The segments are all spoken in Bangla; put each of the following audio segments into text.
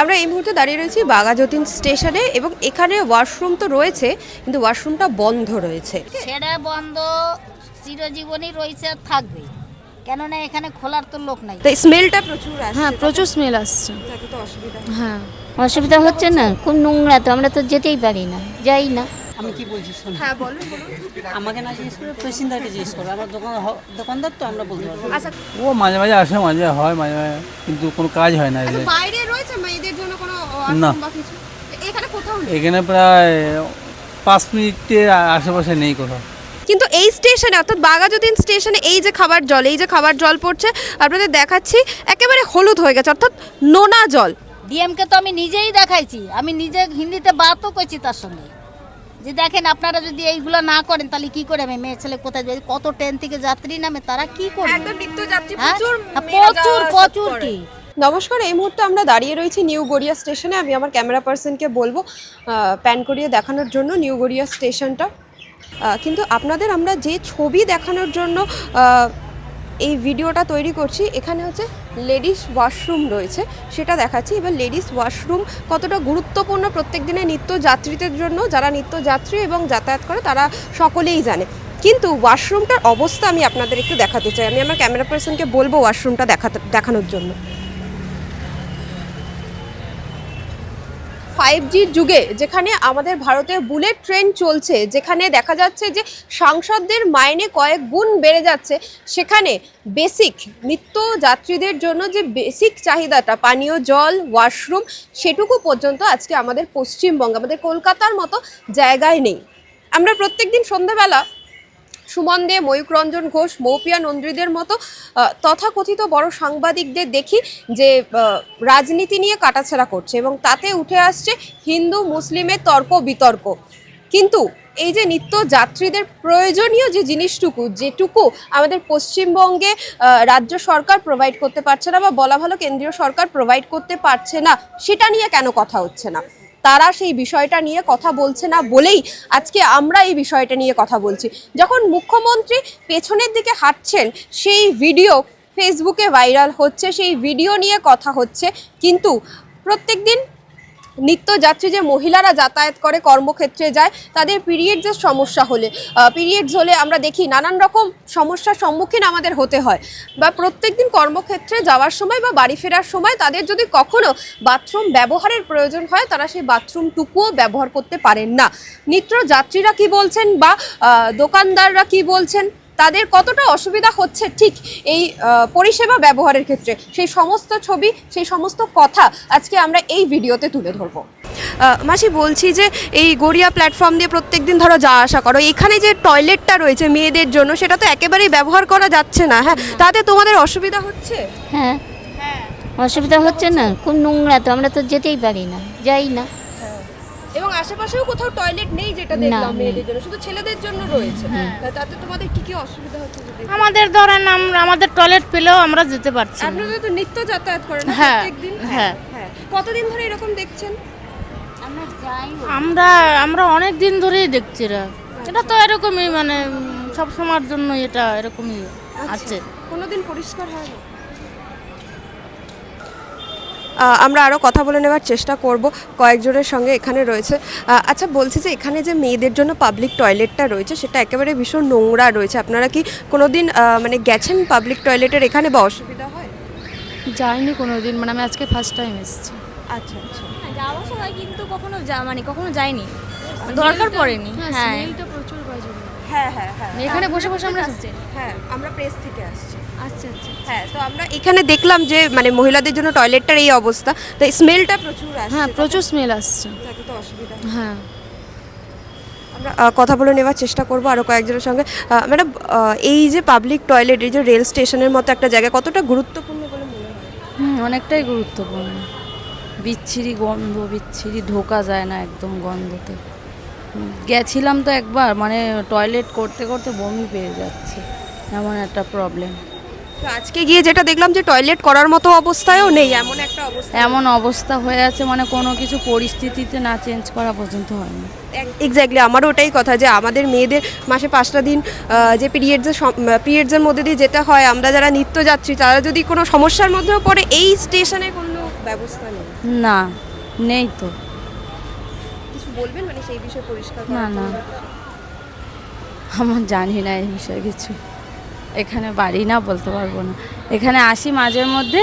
আমরা এই মুহূর্তে দাঁড়িয়ে রয়েছি বাঘাযতীন স্টেশনে এবং এখানে ওয়াশরুম তো রয়েছে কিন্তু ওয়াশরুমটা বন্ধ রয়েছে। সেটা বন্ধ চিরজীবনই রয়েছে আর থাকবে। কেননা এখানে খোলার তো লোক নাই। তো স্মেলটা প্রচুর আসছে। হ্যাঁ প্রচুর স্মেল আসছে। তো অসুবিধা। হ্যাঁ। অসুবিধা হচ্ছে না খুব নোংরা তো আমরা তো যেতেই পারি না যাই না। আমি কি বলছি শোনো? হ্যাঁ বলুন বলুন। আমাকে না জিজ্ঞেস করে পেশেন্টারকে জিজ্ঞেস করো আমার দোকান দোকানদার তো আমরা বলতে পারব। আচ্ছা। ও মাঝে মাঝে আসে মাঝে হয় মাঝে মাঝে কিন্তু কোনো কাজ হয় না এদের। বাইরে রয়েছে মেয়েদের জন্য কোনো না। এখানে কোথাও এখানে প্রায় পাঁচ মিনিটের আশেপাশে নেই কোথাও। কিন্তু এই স্টেশনে অর্থাৎ বাঘাযতীন স্টেশনে এই যে খাবার জল এই যে খাবার জল পড়ছে আপনাদের দেখাচ্ছি একেবারে হলুদ হয়ে গেছে অর্থাৎ নোনা জল। ডিএমকে তো আমি নিজেই দেখাইছি। আমি নিজে হিন্দিতে বাতও করছি তার সঙ্গে। যে দেখেন আপনারা যদি এইগুলো না করেন তাহলে কি করে আমি মেয়ে ছেলে কোথায় যাবে কত ট্রেন থেকে যাত্রী নামে তারা কি করবে? হ্যাঁ? প্রচুর হ্যাঁ, প্রচুর প্রচুর কি? নমস্কার, এই মুহূর্তে আমরা দাঁড়িয়ে রয়েছি নিউ গড়িয়া স্টেশনে। আমি আমার ক্যামেরা পার্সনকে বলব প্যান করিয়ে দেখানোর জন্য নিউ গড়িয়া স্টেশনটা। কিন্তু আপনাদের আমরা যে ছবি দেখানোর জন্য এই ভিডিওটা তৈরি করছি, এখানে হচ্ছে লেডিস ওয়াশরুম রয়েছে, সেটা দেখাচ্ছি। এবার লেডিস ওয়াশরুম কতটা গুরুত্বপূর্ণ প্রত্যেক দিনে নিত্য যাত্রীদের জন্য, যারা নিত্য যাত্রী এবং যাতায়াত করে, তারা সকলেই জানে। কিন্তু ওয়াশরুমটার অবস্থা আমি আপনাদের একটু দেখাতে চাই। আমি আমার ক্যামেরা পার্সনকে বলব ওয়াশরুমটা দেখাতে, দেখানোর জন্য। ফাইভ জির যুগে যেখানে আমাদের ভারতে বুলেট ট্রেন চলছে, যেখানে দেখা যাচ্ছে যে সাংসদদের মাইনে কয়েক গুণ বেড়ে যাচ্ছে, সেখানে বেসিক নিত্য যাত্রীদের জন্য যে বেসিক চাহিদাটা, পানীয় জল ওয়াশরুম সেটুকু পর্যন্ত আজকে আমাদের পশ্চিমবঙ্গ, আমাদের কলকাতার মতো জায়গায় নেই। আমরা প্রত্যেকদিন সন্ধ্যাবেলা সুমন দে, ময়ূক রঞ্জন ঘোষ, মৌপিয়া নন্দ্রীদের মতো তথাকথিত বড় সাংবাদিকদের দেখি যে রাজনীতি নিয়ে কাটাছেড়া করছে এবং তাতে উঠে আসছে হিন্দু মুসলিমের তর্ক বিতর্ক। কিন্তু এই যে নিত্য যাত্রীদের প্রয়োজনীয় যে জিনিসটুকু, যেটুকু আমাদের পশ্চিমবঙ্গে রাজ্য সরকার প্রোভাইড করতে পারছে না বা বলা ভালো কেন্দ্রীয় সরকার প্রোভাইড করতে পারছে না, সেটা নিয়ে কেন কথা হচ্ছে না? তারা সেই বিষয়টা নিয়ে কথা বলছে না বলেই আজকে আমরা এই বিষয়টা নিয়ে কথা বলছি। যখন মুখ্যমন্ত্রী পেছনের দিকে হাঁটছেন, সেই ভিডিও ফেসবুকে ভাইরাল হচ্ছে, সেই ভিডিও নিয়ে কথা হচ্ছে। কিন্তু প্রত্যেকদিন নিত্য যাত্রী যে মহিলারা যাতায়াত করে কর্মক্ষেত্রে যায়, তাদের পিরিয়ডসের সমস্যা হলে পিরিয়ডস হলে আমরা দেখি নানান রকম সমস্যার সম্মুখীন আমাদের হতে হয়। বা প্রত্যেকদিন কর্মক্ষেত্রে যাওয়ার সময় বা বাড়ি ফেরার সময় তাদের যদি কখনো বাথরুম ব্যবহারের প্রয়োজন হয়, তারা সেই বাথরুমটুকুও ব্যবহার করতে পারেন না। নিত্য যাত্রীরা কি বলছেন বা দোকানদাররা কি বলছেন? তাদের কতটা অসুবিধা হচ্ছে ঠিক এই পরিষেবা ব্যবহারের ক্ষেত্রে। সেই সমস্ত ছবি সেই সমস্ত কথা আজকে আমরা এই ভিডিওতে তুলে ধরবো। মাসি বলছি যে এই গড়িয়া প্ল্যাটফর্ম দিয়ে প্রত্যেকদিন ধরো যাওয়া আসা করো এখানে যে টয়লেটটা রয়েছে মেয়েদের জন্য সেটা তো একেবারেই ব্যবহার করা যাচ্ছে না হ্যাঁ? তাতে তোমাদের অসুবিধা হচ্ছে? হ্যাঁ। অসুবিধা হচ্ছে না খুব নোংরা তো আমরা তো যেতেই পারি না যাই না। এবং আশেপাশেও কোথাও টয়লেট নেই যেটা দেখলাম মেয়েদের জন্য। শুধু ছেলেদের জন্য রয়েছে। তা- তাতে তোমাদের কি কি অসুবিধা হচ্ছে আমাদের ধরেন আমরা আমাদের টয়লেট পেলেও আমরা যেতে পারছি। আপনারা তো নিত্য যাতায়াত করেন হ্যাঁ, প্রত্যেকদিন? হ্যাঁ। হ্যাঁ কতদিন ধরে এরকম দেখছেন? আমরা যাই আমরা আমরা অনেক দিন ধরেই দেখছি এরা। এটা তো এরকমই মানে সব সময়ের জন্য এটা এরকমই আছে। কোনোদিন পরিষ্কার হয় না? আমরা আরও কথা বলে নেওয়ার চেষ্টা করব। কয়েকজনের সঙ্গে এখানে রয়েছে। আচ্ছা বলছি যে এখানে যে মেয়েদের জন্য পাবলিক টয়লেটটা রয়েছে সেটা একেবারে ভীষণ নোংরা রয়েছে। আপনারা কি কোনো দিন মানে গেছেন পাবলিক টয়লেটের এখানে বা অসুবিধা হয়? যাইনি কোনো দিন মানে আমি আজকে ফার্স্ট টাইম এসেছি। আচ্ছা আচ্ছা। যাওয়া সময় কিন্তু কখনো যা মানে কখনো যায়নি দরকার পড়েনি। হ্যাঁ প্রচুর হ্যাঁ হ্যাঁ হ্যাঁ। এখানে বসে বসে আমরা হ্যাঁ আমরা প্রেস থেকে আসছি। আচ্ছা আচ্ছা হ্যাঁ তো আমরা এখানে দেখলাম যে মানে মহিলাদের জন্য টয়লেটটার এই অবস্থা। তো স্মেলটা প্রচুর আসছে হ্যাঁ প্রচুর স্মেল আসছে। তাতে তো অসুবিধা। হ্যাঁ। আমরা কথা বলে নেওয়ার চেষ্টা করব আরও কয়েকজনের সঙ্গে। ম্যাডাম এই যে পাবলিক টয়লেট এই যে রেল স্টেশনের মতো একটা জায়গা কতটা গুরুত্বপূর্ণ বলে মনে হয়? হুম অনেকটাই গুরুত্বপূর্ণ। বিচ্ছিরি গন্ধ বিচ্ছিরি ঢোকা যায় না একদম গন্ধতে। গেছিলাম তো একবার মানে টয়লেট করতে করতে বমি পেয়ে যাচ্ছে। এমন একটা প্রবলেম আজকে গিয়ে যেটা দেখলাম যে টয়লেট করার মতো অবস্থায়ও নেই এমন একটা অবস্থা। এমন অবস্থা হয়ে আছে মানে কোনো কিছু পরিস্থিতিতে না চেঞ্জ করা পর্যন্ত হয়নি। এক্স্যাক্টলি আমারও ওটাই কথা যে আমাদের মেয়েদের মাসে পাঁচটা দিন যে পিরিয়ডসের পিরিয়ডসের মধ্যে দিয়ে যেতে হয় আমরা যারা নিত্য নিত্যযাত্রী তারা যদি কোনো সমস্যার মধ্যেও পড়ে এই স্টেশনে কোনো ব্যবস্থা নেই। না নেই তো। কিছু বলবেন? মানে সেই বিষয়ে পরিষ্কার না, না। আমার জানি না এই বিষয়ে কিছু। এখানে বাড়ি না বলতে পারব না। এখানে আসি মাঝের মধ্যে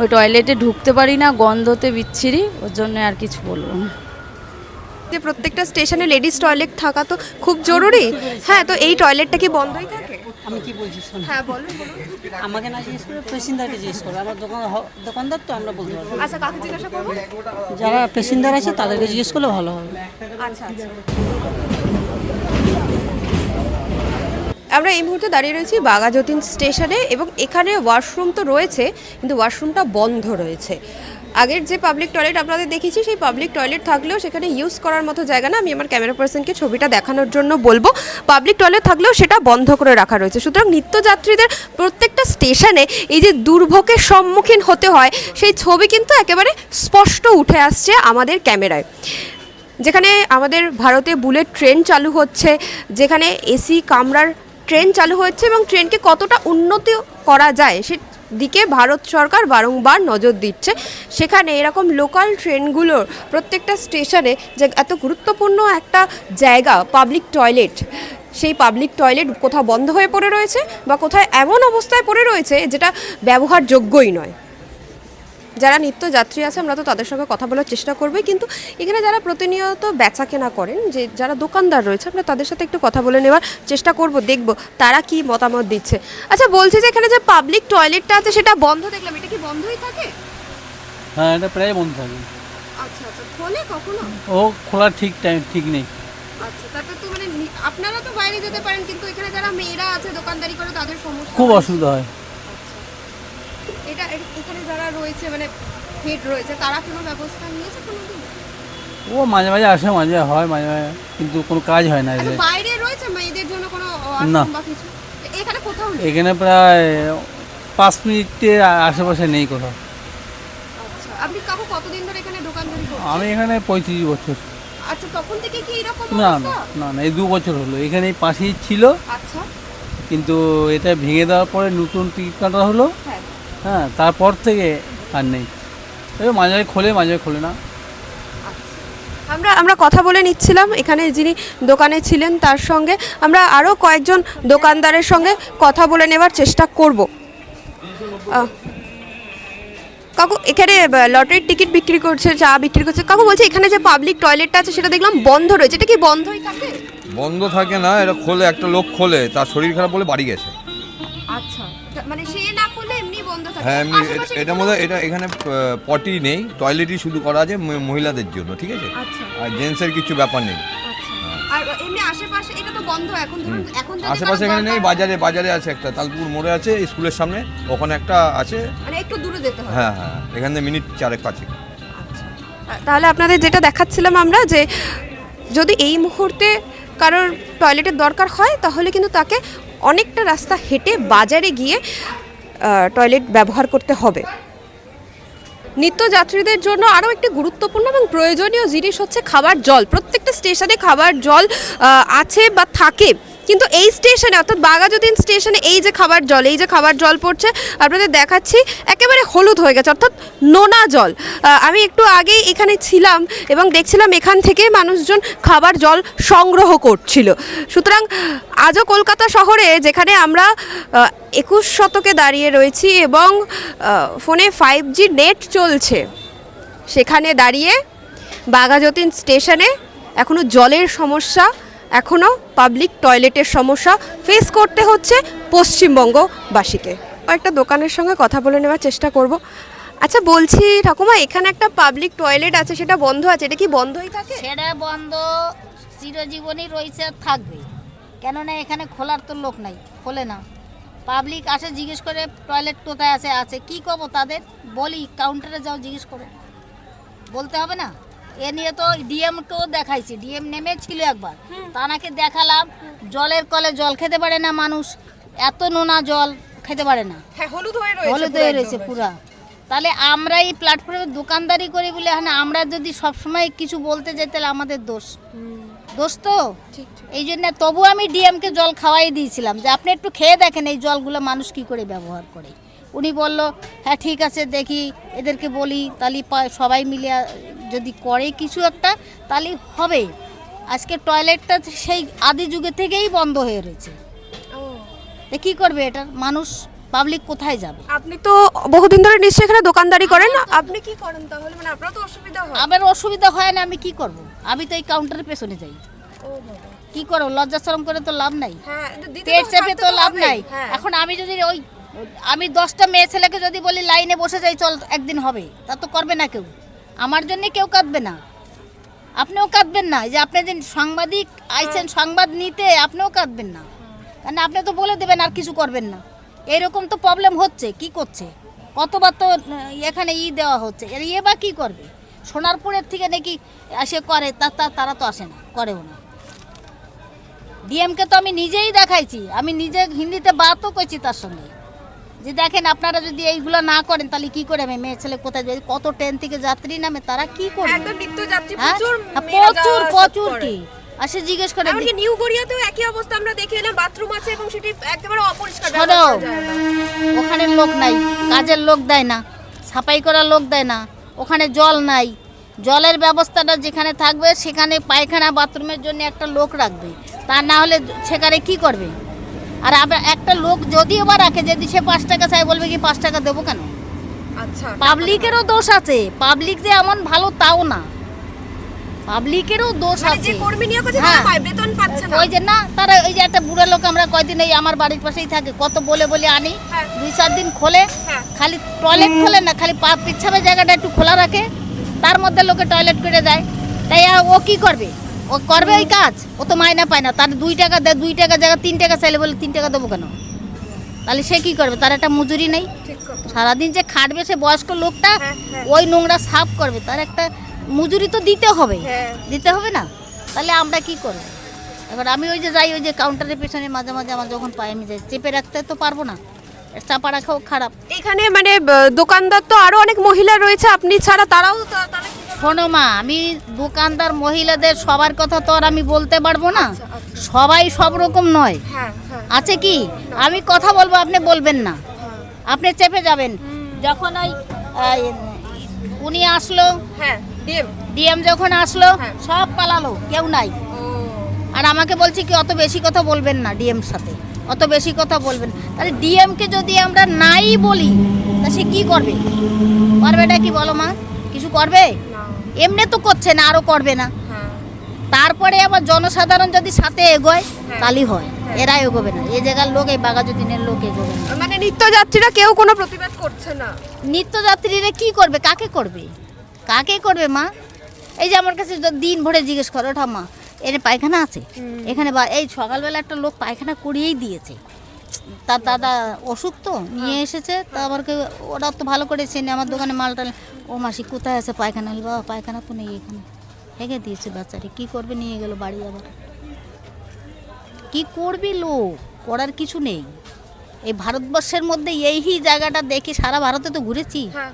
ওই টয়লেটে ঢুকতে পারি না গন্ধতে বিচ্ছিরি ওর জন্য আর কিছু বলব না। যে প্রত্যেকটা স্টেশনে লেডিস টয়লেট থাকা তো খুব জরুরি। হ্যাঁ তো এই টয়লেটটা কি বন্ধই থাকে? আমি কি বলছি শোনো। হ্যাঁ বলুন আমাকে না জিজ্ঞেস করে পেশেন্টারকে জিজ্ঞেস করো। আমার দোকান দোকানদার তো আমরা বলতে পারব। আচ্ছা কাকে জিজ্ঞাসা করব? যারা পেশেন্টার আছে তাদেরকে জিজ্ঞেস করলে ভালো হবে। আচ্ছা আচ্ছা। আমরা এই মুহূর্তে দাঁড়িয়ে রয়েছি বাঘাযতীন স্টেশনে এবং এখানে ওয়াশরুম তো রয়েছে, কিন্তু ওয়াশরুমটা বন্ধ রয়েছে। আগের যে পাবলিক টয়লেট আপনাদের দেখিয়েছি, সেই পাবলিক টয়লেট থাকলেও সেখানে ইউজ করার মতো জায়গা না। আমি আমার ক্যামেরা পার্সনকে ছবিটা দেখানোর জন্য বলব। পাবলিক টয়লেট থাকলেও সেটা বন্ধ করে রাখা রয়েছে। সুতরাং নিত্যযাত্রীদের প্রত্যেকটা স্টেশনে এই যে দুর্ভোগের সম্মুখীন হতে হয়, সেই ছবি কিন্তু একেবারে স্পষ্ট উঠে আসছে আমাদের ক্যামেরায়। যেখানে আমাদের ভারতে বুলেট ট্রেন চালু হচ্ছে, যেখানে এসি কামরার ট্রেন চালু হয়েছে এবং ট্রেনকে কতটা উন্নতি করা যায় সে দিকে ভারত সরকার বারংবার নজর দিচ্ছে। সেখানে এরকম লোকাল ট্রেনগুলোর প্রত্যেকটা স্টেশনে যে এত গুরুত্বপূর্ণ একটা জায়গা পাবলিক টয়লেট সেই পাবলিক টয়লেট কোথাও বন্ধ হয়ে পড়ে রয়েছে বা কোথায় এমন অবস্থায় পড়ে রয়েছে যেটা ব্যবহারযোগ্যই নয়। যারা নিত্যযাত্রী আছে আমরা তো তাদের সঙ্গে কথা বলার চেষ্টা করবোই। কিন্তু এখানে যারা প্রতিনিয়ত বেচা কেনা করেন যে যারা দোকানদার রয়েছে আমরা তাদের সাথে একটু কথা বলে নেওয়ার চেষ্টা করব দেখব তারা কি মতামত দিচ্ছে। আচ্ছা বলছি যে এখানে যে পাবলিক টয়লেটটা আছে সেটা বন্ধ দেখলাম। এটা কি বন্ধই থাকে? হ্যাঁ এটা প্রায় বন্ধ থাকে। আচ্ছা আচ্ছা খোলে কখনো? ও খোলা ঠিক টাইম ঠিক নেই। আচ্ছা তারপর তো মানে আপনারা তো বাইরে যেতে পারেন কিন্তু এখানে যারা মেয়েরা আছে দোকানদারি করে তাদের সমস্যা খুব অসুবিধা হয়। যারা রয়েছে মানে হেড রয়েছে তারা কোনো ব্যবস্থা নিয়েছে কোনোদিন? ও মাঝে মাঝে আসে মাঝে হয় মাঝে মাঝে কিন্তু কোনো কাজ হয় না আচ্ছা বাইরে রয়েছে মেয়েদের জন্য কোনো না। ওয়াশরুম বা কিছু? এখানে কোথাও নেই? এখানে প্রায় পাঁচ মিনিটের আশেপাশে নেই কোথাও। আচ্ছা আপনি কাকু কতদিন ধরে এখানে দোকানদারি করছেন? আমি এখানে পঁয়ত্রিশ বছর। আচ্ছা তখন থেকে কি এরকম না না অবস্থা? না না এই দু বছর হলো। এখানে পাশেই ছিল আচ্ছা। কিন্তু এটা ভেঙে দেওয়ার পরে নতুন টিকিট কাটা হলো। হ্যাঁ। হ্যাঁ তারপর থেকে আর নেই। এই মাঝে মাঝে খোলে মাঝে মাঝে খোলে না। আমরা আমরা কথা বলে নিচ্ছিলাম এখানে যিনি দোকানে ছিলেন তার সঙ্গে। আমরা আরও কয়েকজন দোকানদারের সঙ্গে কথা বলে নেওয়ার চেষ্টা করব। কাকু এখানে লটারির টিকিট বিক্রি করছে চা বিক্রি করছে। কাকু বলছে এখানে যে পাবলিক টয়লেটটা আছে সেটা দেখলাম বন্ধ রয়েছে। এটা কি বন্ধই থাকে? বন্ধ থাকে না এটা খোলে একটা লোক খোলে তার শরীর খারাপ বলে বাড়ি গেছে। হ্যাঁ এমনি এটা মধ্যে এটা এখানে পটি নেই টয়লেটই শুধু করা আছে মহিলাদের জন্য ঠিক আছে? আচ্ছা। আর জেন্টসের কিছু ব্যাপার নেই। আচ্ছা। আর এমনি আশেপাশে এটা তো বন্ধ এখন ধরুন এখন আশেপাশে এখানে নেই বাজারে বাজারে আছে একটা তালপুর মোড়ে আছে স্কুলের সামনে ওখানে একটা আছে। মানে একটু দূরে যেতে হ্যাঁ। হ্যাঁ এখান থেকে মিনিট চারেক পাঁচে তাহলে আপনাদের যেটা দেখাচ্ছিলাম আমরা যে যদি এই মুহূর্তে কারোর টয়লেটের দরকার হয় তাহলে কিন্তু তাকে অনেকটা রাস্তা হেঁটে বাজারে গিয়ে টয়লেট ব্যবহার করতে হবে। নিত্যযাত্রীদের জন্য আরও একটি গুরুত্বপূর্ণ এবং প্রয়োজনীয় জিনিস হচ্ছে খাবার জল। প্রত্যেকটা স্টেশনে খাবার জল আছে বা থাকে, কিন্তু এই স্টেশনে, অর্থাৎ বাগাজুদ্দিন স্টেশনে এই যে খাবার জল, এই যে খাবার জল পড়ছে, আপনাদের দেখাচ্ছি, একেবারে হলুদ হয়ে গেছে, অর্থাৎ নোনা জল। আমি একটু আগেই এখানে ছিলাম এবং দেখছিলাম এখান থেকে মানুষজন খাবার জল সংগ্রহ করছিল। সুতরাং আজও কলকাতা শহরে যেখানে আমরা একুশ শতকে দাঁড়িয়ে রয়েছি এবং ফোনে ফাইভ জি নেট চলছে। সেখানে দাঁড়িয়ে বাঘাযতীন স্টেশনে এখনও জলের সমস্যা এখনও পাবলিক টয়লেটের সমস্যা ফেস করতে হচ্ছে পশ্চিমবঙ্গবাসীকে। একটা দোকানের সঙ্গে কথা বলে নেওয়ার চেষ্টা করব। আচ্ছা বলছি ঠাকুমা, এখানে একটা পাবলিক টয়লেট আছে, সেটা বন্ধ আছে, এটা কি বন্ধই থাকে? সেটা বন্ধ চিরজীবনই রয়েছে থাকবে কেননা এখানে খোলার তো লোক নাই, খোলে না। পাবলিক আসে জিজ্ঞেস করে টয়লেট কোথায় আছে? আছে। কি করব তাদের? বলি কাউন্টারে যাও জিজ্ঞেস করো। বলতে হবে না? এ নিয়ে তো ডিএমকেও দেখাইছি। ডিএম নেমেছিল একবার। তানাকে দেখালাম। জলের কলে জল খেতে পারে না মানুষ। এত নোনা জল খেতে পারে না। হ্যাঁ হলুদ হয়ে হলুদ হয়ে রয়েছে পুরা। তাহলে আমরা এই প্ল্যাটফর্মে দোকানদারি করি বলে এখন আমরা যদি সব সময় কিছু বলতে যাই তাহলে আমাদের দোষ। দোষ তো এই জন্য তবু আমি ডিএমকে জল খাওয়াই দিয়েছিলাম যে আপনি একটু খেয়ে দেখেন এই জলগুলো মানুষ কি করে ব্যবহার করে। উনি বলল হ্যাঁ ঠিক আছে দেখি এদেরকে বলি তাহলে সবাই মিলে যদি করে কিছু একটা তাহলে হবে। আজকে টয়লেটটা সেই আদি যুগে থেকেই বন্ধ হয়ে রয়েছে। কী করবে এটা? মানুষ পাবলিক কোথায় যাবে? আপনি তো বহুদিন ধরে নিশ্চয়ই এখানে দোকানদারি করেন। আপনি কি করেন তাহলে? মানে আপনার তো অসুবিধা হয়। আমার অসুবিধা হয় না আমি কি করব? আমি তো এই কাউন্টারের পেছনে যাই। কি করো লজ্জাশরম করে তো লাভ নাই। হ্যাঁ পেট তো- চেপে তো লাভ নাই। হ্যাঁ। এখন আমি যদি ওই আমি দশটা মেয়ে ছেলেকে যদি বলি লাইনে বসে যাই চল একদিন হবে। তা তো করবে না কেউ। আমার জন্য কেউ কাঁদবে না। আপনিও কাঁদবেন না। যে আপনি যে সাংবাদিক আইছেন সংবাদ নিতে আপনিও কাঁদবেন না। কারণ আপনি তো বলে দেবেন আর কিছু করবেন না। এইরকম তো প্রবলেম হচ্ছে কি করছে? কতবার তো এখানে ই দেওয়া হচ্ছে। এর ইয়ে বা কী করবে? সোনারপুরের থেকে নাকি এসে করে তা তারা তো আসে না করেও না। ডিএমকে তো আমি নিজেই দেখাইছি আমি নিজে হিন্দিতে বাতও করছি তার সঙ্গে। যে দেখেন আপনারা যদি এইগুলো না করেন তাহলে কি করে আমি মেয়ে ছেলে কোথায় যাবে কত ট্রেন থেকে যাত্রী নামে তারা কি করবে? হ্যাঁ? প্রচুর হ্যাঁ, প্রচুর আসা। কি? আসে জিজ্ঞেস করে এমনকি নিউ গড়িয়াতেও একই অবস্থা আমরা দেখে এলাম বাথরুম আছে এবং সেটি একেবারে অপরিষ্কার। ওখানে লোক নাই কাজের লোক দেয় না সাফাই করার লোক দেয় না ওখানে জল নাই। জলের ব্যবস্থাটা যেখানে থাকবে সেখানে পায়খানা বাথরুমের জন্য একটা লোক রাখবে। তা না হলে সেখানে কি করবে? আর আবার একটা লোক যদিও বা রাখে যদি সে পাঁচ টাকা চাই বলবে কি পাঁচ টাকা দেবো কেন? আচ্ছা পাবলিকেরও দোষ আছে পাবলিক যে এমন ভালো তাও না। পাবলিকেরও দোষ মানে যে আছে কর্মী নিয়োগ হ্যাঁ। তারা পায়, বেতন পাচ্ছে না। ওই যে না তারা ওই যে একটা বুড়ো লোক আমরা কয়দিন এই আমার বাড়ির পাশেই থাকে কত বলে বলে আনি হ্যাঁ। দুই চার দিন খোলে হ্যাঁ। খালি টয়লেট খোলে না খালি পা পিছাবে জায়গাটা একটু খোলা রাখে তার মধ্যে লোকে টয়লেট করে দেয়। তাই ও কি করবে? ও করবে ওই কাজ? ও তো মাইনা পায় না তার দুই টাকা দেয় দুই টাকা জায়গা তিন টাকা চাইলে বলে তিন টাকা দেবো কেন? তাহলে সে কি করবে? তার একটা মজুরি নেই। সারাদিন যে খাটবে সে বয়স্ক লোকটা। ওই নোংরা সাফ করবে। তার একটা মজুরি তো দিতে হবে। হ্যাঁ। দিতে হবে না? তাহলে আমরা কি করব? এবার আমি ওই যে যাই ওই যে কাউন্টারের পেছনে মাঝে মাঝে আমার যখন পাই আমি যাই চেপে রাখতে তো পারব না। চাপা রাখাও খারাপ। এখানে মানে দোকানদার তো আরও অনেক মহিলা রয়েছে আপনি ছাড়া তারাও তা- শোনো মা আমি দোকানদার মহিলাদের সবার কথা তো আর আমি বলতে পারব না। আচ্ছা, আচ্ছা। সবাই সব রকম নয়। হ্যাঁ হ্যাঁ। আছে কি? আমি কথা বলব আপনি বলবেন না। আপনি চেপে যাবেন। যখন ওই উনি আসলো হ্যাঁ। ডিএম? যখন আসলো হ্যাঁ। সব পালালো কেউ নাই। আর আমাকে বলছে কি অত বেশি কথা বলবেন না ডিএম সাথে। অত বেশি কথা বলবেন তাহলে ডিএমকে যদি আমরা নাই বলি তা সে কি করবে? করবেটা কি বলো মা? কিছু করবে? এমনি তো করছে না আরও করবে না। হ্যাঁ। তারপরে আবার জনসাধারণ যদি সাথে এগোয় হ্যাঁ। তাহলেই হয়। এরা এগোবে না। এই জায়গার লোক এই বাগাজুদ্দিনের লোক এগোবে না। মানে নিত্যযাত্রীরা কেউ কোনো প্রতিবাদ করছে না। নিত্যযাত্রীরা কি করবে? কাকে করবে? কাকে করবে মা? এই যে আমার কাছে দিন ভরে জিজ্ঞেস করো ওঠা মা এর পায়খানা আছে। এখানে বা এই সকালবেলা একটা লোক পায়খানা করিয়েই দিয়েছে। তার দাদা অসুখ তো নিয়ে এসেছে তা আবার ওরা তো ভালো করে চেনে আমার দোকানে মাল টাল ও মাসি কোথায় আছে পায়খানা? বাবা পায়খানা তো নেই এখানে। হেগে দিয়েছে বাচ্চাটি কি করবে? নিয়ে গেল বাড়ি আবার। কি করবি লোক? করার কিছু নেই। এই ভারতবর্ষের মধ্যে এই জায়গাটা দেখি সারা ভারতে তো ঘুরেছি। হ্যাঁ।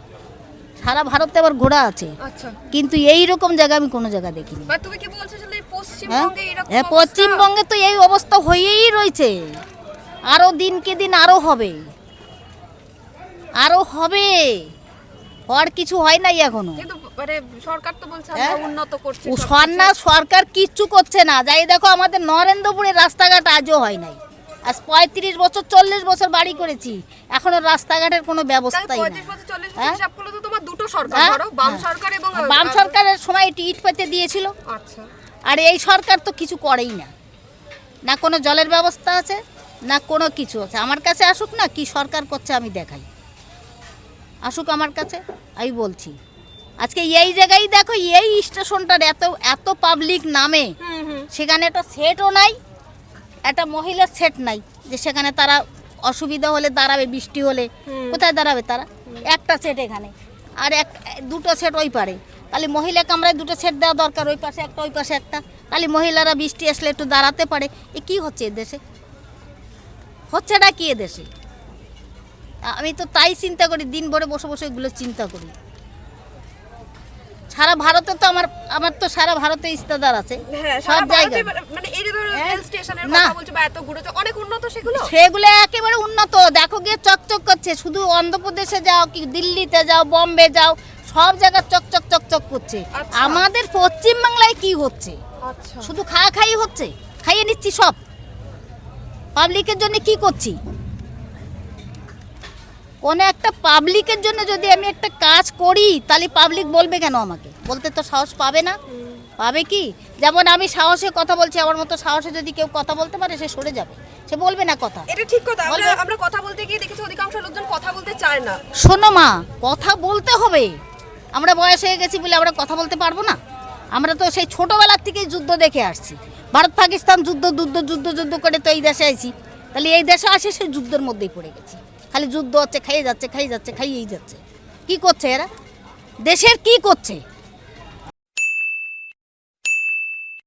সারা ভারতে আবার ঘোরা আছে। আচ্ছা। কিন্তু এই রকম জায়গা আমি কোনো জায়গা দেখিনি। তুমি কি বলছো হ্যাঁ পশ্চিমবঙ্গে হ্যাঁ? পশ্চিমবঙ্গে তো এই অবস্থা হয়েই রয়েছে। আরও দিনকে দিন আরও হবে। আরও হবে। আর কিছু হয় নাই এখনও। মানে সরকার তো বলছে হ্যাঁ? উন্নত করছি সরকার কিচ্ছু করছে না। যাই দেখো আমাদের নরেন্দ্রপুরের রাস্তাঘাট আজও হয় নাই। আজ পঁয়ত্রিশ বছর চল্লিশ বছর বাড়ি করেছি। এখনও রাস্তাঘাটের কোনো ব্যবস্থাই না 35 বছর 40 বছর হ্যাঁ? হ্যাঁ? বাম সরকারের সময় একটু ইট পেতে দিয়েছিল। আচ্ছা। আর এই সরকার তো কিছু করেই না। না কোনো জলের ব্যবস্থা আছে না কোনো কিছু আছে। আমার কাছে আসুক না কি সরকার করছে আমি দেখাই। আসুক আমার কাছে আমি বলছি। আজকে এই জায়গায় দেখো এই স্টেশনটার এত এত পাবলিক নামে। সেখানে একটা সেটও নাই। একটা মহিলার সেট নাই যে সেখানে তারা অসুবিধা হলে দাঁড়াবে বৃষ্টি হলে। কোথায় দাঁড়াবে তারা? একটা সেট এখানে। আর এক দুটো সেট ওই পারে। তাহলে মহিলা কামরায় দুটো সেট দেওয়া দরকার ওই পাশে একটা ওই পাশে একটা। তাহলে মহিলারা বৃষ্টি আসলে একটু দাঁড়াতে পারে। এ কী হচ্ছে এ দেশে? হচ্ছেটা কি এ দেশে? আমি তো তাই চিন্তা করি দিন ভরে বসে বসে এগুলো চিন্তা করি। সারা ভারতে তো আমার আমার তো সারা ভারতে ইস্তাদার আছে। হ্যাঁ সব জায়গায়। মানে এই ধরো হ্যাঁ। রেল স্টেশনের কথা বলছো বা এত ঘুরেছো অনেক উন্নত সেগুলো? সেগুলো একেবারে উন্নত। দেখো গিয়ে চকচক করছে শুধু অন্ধ্রপ্রদেশে যাও কি দিল্লিতে যাও বম্বে যাও সব জায়গায় চকচক চকচক করছে। আচ্ছা। আমাদের পশ্চিম বাংলায় কি হচ্ছে? আচ্ছা। শুধু খাওয়া খাই হচ্ছে? খাইয়ে নিচ্ছি সব? পাবলিকের জন্য কি করছি? কোনো একটা পাবলিকের জন্য যদি আমি একটা কাজ করি তাহলে পাবলিক বলবে কেন আমাকে? বলতে তো সাহস পাবে না। পাবে কি? যেমন আমি সাহসে কথা বলছি আমার মতো সাহসে যদি কেউ কথা বলতে পারে সে সরে যাবে। সে বলবে না কথা। এটা ঠিক কথা। আমরা আমরা কথা বলতে গিয়ে দেখেছি অধিকাংশ লোকজন কথা বলতে চায় না। শোনো মা কথা বলতে হবে। আমরা বয়স হয়ে গেছি বলে আমরা কথা বলতে পারব না। আমরা তো সেই ছোটোবেলার থেকেই যুদ্ধ দেখে আসছি। ভারত পাকিস্তান যুদ্ধ যুদ্ধ যুদ্ধ যুদ্ধ করে তো এই দেশে আইছি। তাহলে এই দেশে আসে সেই যুদ্ধের মধ্যেই পড়ে গেছি। খালি যুদ্ধ হচ্ছে, খাইয়ে যাচ্ছে খাইয়ে যাচ্ছে, খাইয়েই যাচ্ছে। কি করছে এরা? দেশের কি করছে?